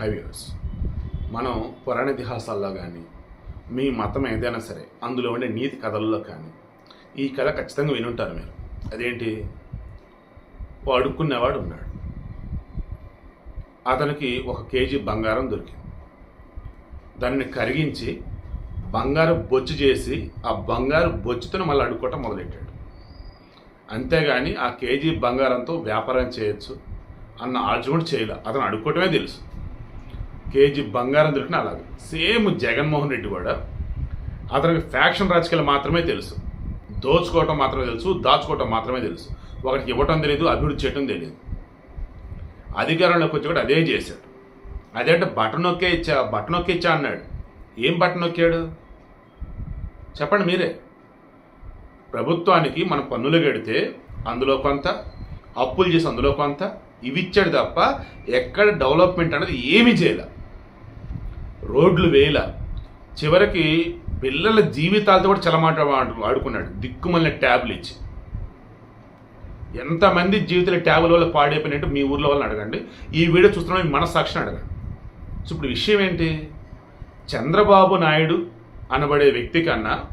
హైవ్యూస్ మనం పురాణ ఇతిహాసాల్లో కానీ మీ మతం ఏదైనా సరే అందులో ఉండే నీతి కథల్లో కానీ ఈ కథ ఖచ్చితంగా వినుంటారు మీరు. అదేంటి? ఓ అడుక్కునేవాడు ఉన్నాడు. అతనికి ఒక కేజీ బంగారం దొరికింది. దాన్ని కరిగించి బంగారు బొచ్చు చేసి ఆ బంగారు బొచ్చుతో మళ్ళీ అడుక్కోవటం మొదలెట్టాడు. అంతేగాని ఆ కేజీ బంగారంతో వ్యాపారం చేయొచ్చు అన్న ఆలోచన కూడా చేయలే. అతను అడుక్కోవటమే తెలుసు. కేజీ బంగారం దొరికిన అలాగే. సేమ్ జగన్మోహన్ రెడ్డి కూడా అతనికి ఫ్యాక్షన్ రాజకీయాలు మాత్రమే తెలుసు. దోచుకోవటం మాత్రమే తెలుసు దాచుకోవటం మాత్రమే తెలుసు. ఒకటికి ఇవ్వటం తెలియదు అభివృద్ధి చేయటం తెలియదు అధికారంలోకి వచ్చి కూడా అదే చేశాడు. అదేంటే బటన్ నొక్కే ఇచ్చా బటన్ నొక్కే ఇచ్చా అన్నాడు. ఏం బటన్ నొక్కాడు? చెప్పండి మీరే. ప్రభుత్వానికి మనం పన్నులు కడితే అందులో కొంత అప్పులు చేసి అందులో కొంత ఇవి ఇచ్చాడు తప్ప ఎక్కడ డెవలప్మెంట్ అనేది ఏమీ చేయలే. రోడ్లు వేల. చివరికి పిల్లల జీవితాలతో కూడా చలమాట ఆడుకున్నాడు. వాడుకున్నాడు ట్యాబ్లు ఇచ్చి. ఎంతమంది జీవితాల ట్యాబ్ల వల్ల పాడైపోయినట్టు మీ ఊర్లో వాళ్ళని అడగండి. ఈ వీడియో చూస్తున్న మీ మనస్సాక్షిని అడగండి. సో ఇప్పుడు విషయం ఏంటి? చంద్రబాబు నాయుడు అనబడే వ్యక్తి కన్నా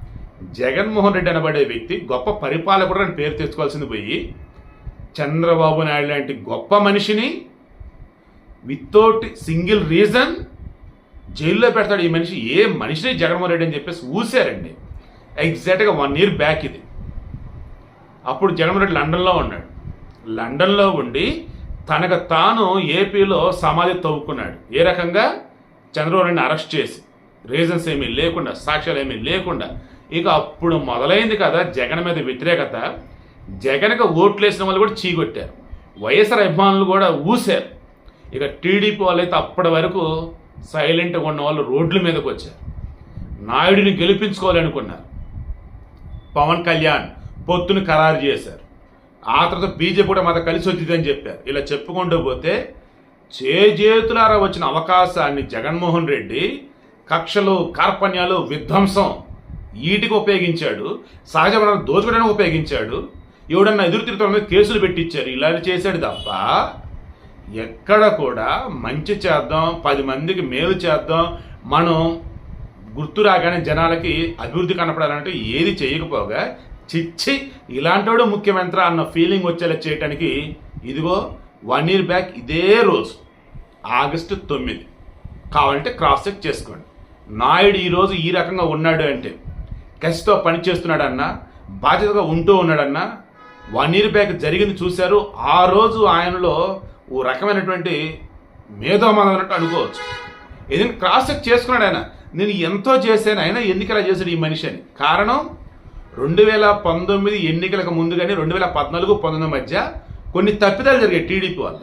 జగన్మోహన్ రెడ్డి అనబడే వ్యక్తి గొప్ప పరిపాలకుడు అని పేరు తెచ్చుకోవాల్సింది పోయి చంద్రబాబు నాయుడు లాంటి గొప్ప మనిషిని వితౌట్ సింగిల్ రీజన్ జైల్లో పెడతాడు ఈ మనిషి. ఏ మనిషిని జగన్మోహన్ రెడ్డి అని చెప్పేసి ఊసారండి. ఎగ్జాక్ట్గా వన్ ఇయర్ బ్యాక్ ఇది. అప్పుడు జగన్మోహన్ రెడ్డి లండన్లో ఉన్నాడు. లండన్లో ఉండి తనకు తాను ఏపీలో సమాధి తవ్వుకున్నాడు. ఏ రకంగా? చంద్రబాబు నాయుడిని అరెస్ట్ చేసి. రీజన్స్ ఏమీ లేకుండా సాక్ష్యాలు ఏమీ లేకుండా. ఇక అప్పుడు మొదలైంది కదా జగన్ మీద వ్యతిరేకత. జగన్కి ఓట్లు వేసిన వాళ్ళు కూడా చీగొట్టారు. వైఎస్ఆర్ అభిమానులు కూడా ఊశారు ఇక టీడీపీ వాళ్ళైతే అప్పటి వరకు సైలెంట్గా ఉన్న వాళ్ళు రోడ్ల మీదకి వచ్చారు. నాయుడిని గెలిపించుకోవాలనుకున్నారు. పవన్ కళ్యాణ్ పొత్తును ఖరారు చేశారు. ఆ తర్వాత బీజేపీ కూడా మాతో కలిసి వచ్చిందని చెప్పారు. ఇలా చెప్పుకుంటూ పోతే చేజేతులారా వచ్చిన అవకాశాన్ని జగన్మోహన్ రెడ్డి కక్షలు కార్పణ్యాలు విధ్వంసం వీటికి ఉపయోగించాడు. సహజ వనరులు దోచుకోవడానికి ఉపయోగించాడు. ఎవడన్నా ఎదురు తిరుగుతున్న మీద కేసులు పెట్టించారు. ఇలా చేశాడు తప్ప ఎక్కడ కూడా మంచి చేద్దాం పది మందికి మేలు చేద్దాం మనం గుర్తు రాగానే జనాలకి అభివృద్ధి కనపడాలంటే ఏది చేయకపోగా చిచ్చి ఇలాంటోడు ముఖ్యమంత్రి అన్న ఫీలింగ్ వచ్చేలా చేయటానికి ఇదిగో వన్ ఇయర్ బ్యాక్ ఇదే రోజు ఆగస్టు తొమ్మిది. కావాలంటే క్రాస్ చెక్ చేసుకోండి. నాయుడు ఈరోజు ఈ రకంగా ఉన్నాడు అంటే కసితో పని చేస్తున్నాడన్నా బాధ్యతగా ఉంటూ ఉన్నాడన్నా వన్ ఇయర్ బ్యాక్ జరిగింది చూశారు ఆ రోజు ఆయనలో ఓ రకమైనటువంటి మేధోమనం అన్నట్టు అనుకోవచ్చు ఏదైనా క్రాస్ చెక్ చేసుకున్నాడు ఆయన. నేను ఎంతో చేశాను అయినా ఎందుకు ఇలా చేశాడు ఈ మనిషి అని కారణం రెండు వేల పంతొమ్మిది ఎన్నికలకు ముందు కానీ రెండు వేల పద్నాలుగు పంతొమ్మిది మధ్య కొన్ని తప్పిదాలు జరిగాయి టీడీపీ వాళ్ళు.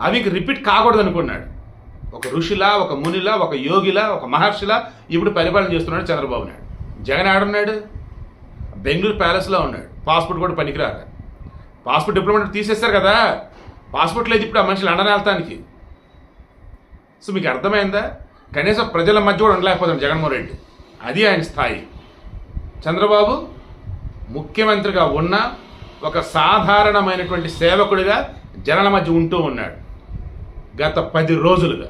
అవి రిపీట్ కాకూడదు అనుకున్నాడు ఒక ఋషిలా ఒక మునిలా ఒక యోగిలా ఒక మహర్షిలా ఇప్పుడు పరిపాలన చేస్తున్నాడు చంద్రబాబు నాయుడు. జగన్ ఆడున్నాడు బెంగళూరు ప్యాలెస్లో ఉన్నాడు. పాస్పోర్ట్ కూడా పనికిరాక. పాస్పోర్ట్ డిప్లొమాట్ తీసేస్తారు కదా. పాస్పోర్ట్ లేదు ఇప్పుడు ఆ మనిషి లండన్ వెళ్తానికి సో మీకు అర్థమైందా? కనీసం ప్రజల మధ్య కూడా ఉండలేకపోతున్నాడు జగన్మోహన్ రెడ్డి. అది ఆయన స్థాయి. చంద్రబాబు ముఖ్యమంత్రిగా ఉన్న ఒక సాధారణమైనటువంటి సేవకుడిగా జనాల మధ్య ఉంటూ ఉన్నాడు. గత పది రోజులుగా.